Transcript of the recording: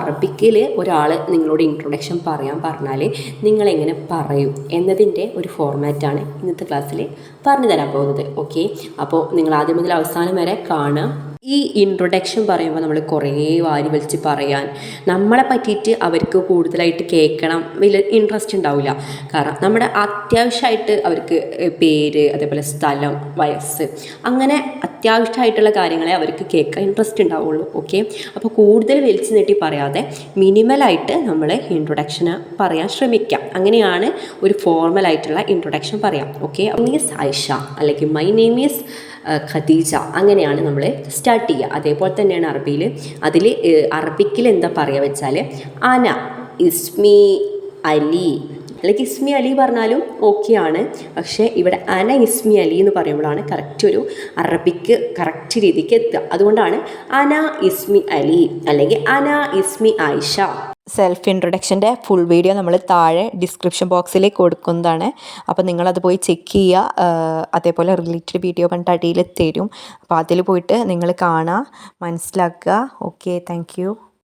അറബിക്കിൽ ഒരാൾ നിങ്ങളോട് ഇൻട്രൊഡക്ഷൻ പറയാൻ പറഞ്ഞാൽ നിങ്ങളെങ്ങനെ പറയും എന്നതിന്റെ ഒരു ഫോർമാറ്റാണ് ഇന്നത്തെ ക്ലാസ്സിൽ പറഞ്ഞു തരാൻ പോകുന്നത് ഓക്കെ അപ്പോൾ നിങ്ങൾ ആദ്യം മുതൽ അവസാനം വരെ കാണുക. ഈ ഇൻട്രൊഡക്ഷൻ പറയുമ്പോൾ നമ്മൾ കുറേ വാരി വലിച്ച് പറയാൻ. നമ്മളെ പറ്റിയിട്ട് അവർക്ക് കൂടുതലായിട്ട് കേൾക്കണം. വലിയ ഇൻട്രസ്റ്റ് ഉണ്ടാവില്ല. കാരണം നമ്മുടെ അത്യാവശ്യമായിട്ട് അവർക്ക് പേര് അതേപോലെ സ്ഥലം വയസ്സ് അങ്ങനെ അത്യാവശ്യമായിട്ടുള്ള കാര്യങ്ങളെ അവർക്ക് കേൾക്കാൻ ഇൻട്രസ്റ്റ് ഉണ്ടാവുള്ളൂ. ഓക്കെ? അപ്പോൾ കൂടുതൽ വലിച്ചു നീട്ടി പറയാതെ മിനിമലായിട്ട് നമ്മൾ ഇൻട്രൊഡക്ഷന് പറയാൻ ശ്രമിക്കാം. അങ്ങനെയാണ് ഒരു ഫോർമലായിട്ടുള്ള ഇൻട്രൊഡക്ഷൻ പറയാം. ഓക്കെ? മീസ് ആയിഷ അല്ലെങ്കിൽ മൈ നെയിം ഈസ് ഖദീജ അങ്ങനെയാണ് നമ്മൾ സ്റ്റാർട്ട് ചെയ്യുക. അതേപോലെ തന്നെയാണ് അറബിയിൽ അതിൽ അറബിക്കിൽ എന്താ പറയുക വെച്ചാൽ അന ഇസ്മി അലി അല്ലെങ്കിൽ ഇസ്മി അലി പറഞ്ഞാലും ഓക്കെ ആണ്. പക്ഷേ ഇവിടെ അന ഇസ്മി അലി എന്ന് പറയുമ്പോഴാണ് കറക്റ്റ് ഒരു അറബിക്ക് കറക്റ്റ് രീതിക്ക് എത്തുക. അതുകൊണ്ടാണ് അന ഇസ്മി അലി അല്ലെങ്കിൽ അന ഇസ്മി ആയിഷ. സെൽഫ് ഇൻട്രൊഡക്ഷന്റെ ഫുൾ വീഡിയോ നമ്മൾ താഴെ ഡിസ്ക്രിപ്ഷൻ ബോക്സിൽ കൊടുക്കുന്നതാണ്. അപ്പോൾ നിങ്ങളത് പോയി ചെക്ക് ചെയ്യുക. അതേപോലെ റിലേറ്റഡ് വീഡിയോ കണ്ട് അടിയിൽ തരും. അപ്പോൾ അതിൽ പോയിട്ട് നിങ്ങൾ കാണുക മനസ്സിലാക്കുക. Okay thank